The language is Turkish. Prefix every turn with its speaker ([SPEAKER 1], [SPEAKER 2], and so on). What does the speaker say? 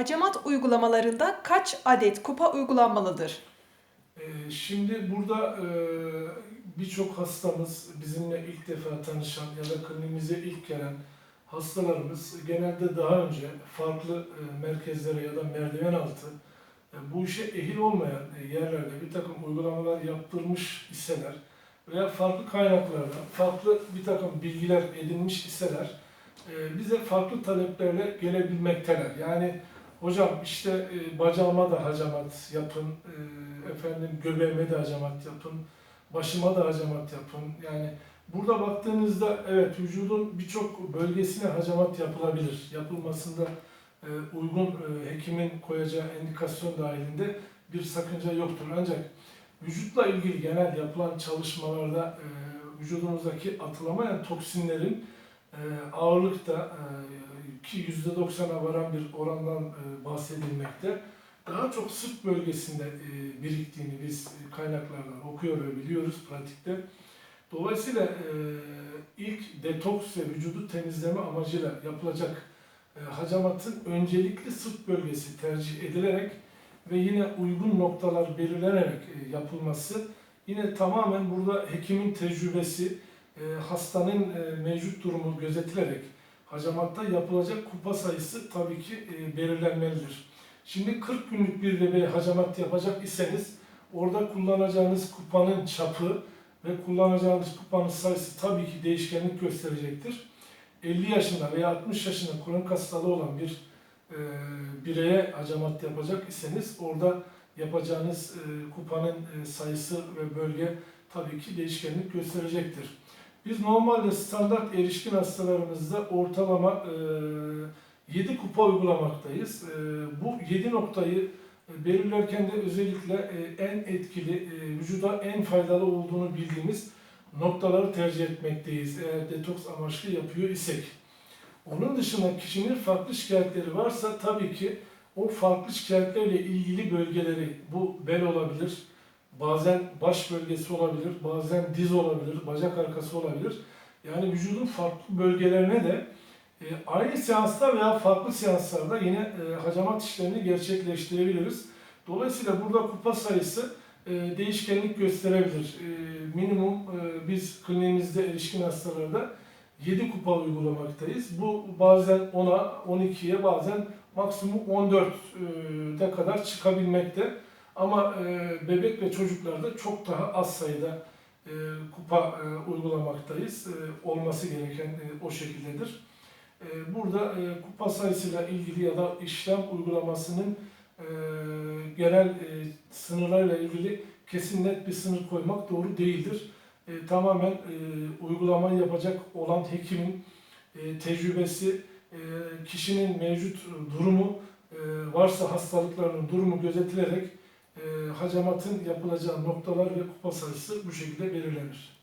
[SPEAKER 1] Hacamat uygulamalarında kaç adet kupa uygulanmalıdır?
[SPEAKER 2] Ee, Şimdi burada e, birçok hastamız, bizimle ilk defa tanışan ya da kliniğimize ilk gelen hastalarımız genelde daha önce farklı e, merkezlere ya da merdiven altı e, bu işe ehil olmayan yerlerde bir takım uygulamalar yaptırmış iseler veya farklı kaynaklardan farklı bir takım bilgiler edinmiş iseler bize farklı taleplerle gelebilmekteler. Yani Hocam işte e, bacağıma da hacamat yapın, e, efendim göbeğime de hacamat yapın, başıma da hacamat yapın. Yani burada baktığınızda evet vücudun birçok bölgesine hacamat yapılabilir. Yapılmasında e, uygun e, hekimin koyacağı endikasyon dahilinde bir sakınca yoktur. Ancak vücutla ilgili genel yapılan çalışmalarda e, vücudumuzdaki atılamayan toksinlerin e, ağırlıkta e, ki %90'a varan bir orandan e, bahsedilmekte. Daha çok sırt bölgesinde e, biriktiğini biz kaynaklardan okuyor ve biliyoruz pratikte. Dolayısıyla e, ilk detoks ve vücudu temizleme amacıyla yapılacak hacamatın öncelikli sırt bölgesi tercih edilerek ve yine uygun noktalar belirlenerek yapılması yine tamamen burada hekimin tecrübesi, hastanın mevcut durumu gözetilerek hacamatta yapılacak kupa sayısı tabii ki e, belirlenmelidir. Şimdi 40 günlük bir bebeğe hacamat yapacak iseniz orada kullanacağınız kupanın çapı ve kullanacağınız kupanın sayısı tabii ki değişkenlik gösterecektir. 50 yaşında veya 60 yaşında kronik hastalığı olan bir e, bireye hacamat yapacak iseniz orada yapacağınız e, kupanın e, sayısı ve bölge tabii ki değişkenlik gösterecektir. Biz normalde standart erişkin hastalarımızda ortalama e, 7 kupa uygulamaktayız. E, bu 7 noktayı e, belirlerken de özellikle e, en etkili, e, vücuda en faydalı olduğunu bildiğimiz noktaları tercih etmekteyiz eğer detoks amaçlı yapıyor isek. Onun dışında kişinin farklı şikayetleri varsa tabii ki o farklı şikayetlerle ilgili bölgeleri, bu bel olabilir, bazen baş bölgesi olabilir, bazen diz olabilir, bacak arkası olabilir. Yani vücudun farklı bölgelerine de e, aynı seansta veya farklı seanslarda yine e, hacamat işlemini gerçekleştirebiliriz. Dolayısıyla burada kupa sayısı e, değişkenlik gösterebilir. E, minimum e, biz kliniğimizde erişkin hastalarda 7 kupa uygulamaktayız. Bu bazen 10'a, 12'ye bazen maksimum 14'e kadar çıkabilmekte. Ama e, bebek ve çocuklarda çok daha az sayıda e, kupa e, uygulamaktayız. E, olması gereken e, o şekildedir. E, burada e, kupa sayısıyla ilgili ya da işlem uygulamasının e, genel e, sınırlarla ilgili kesin net bir sınır koymak doğru değildir. E, tamamen e, uygulamayı yapacak olan hekimin e, tecrübesi, e, kişinin mevcut durumu, e, varsa hastalıklarının durumu gözetilerek hacamatın yapılacağı noktalar ve kupa sayısı bu şekilde belirlenir.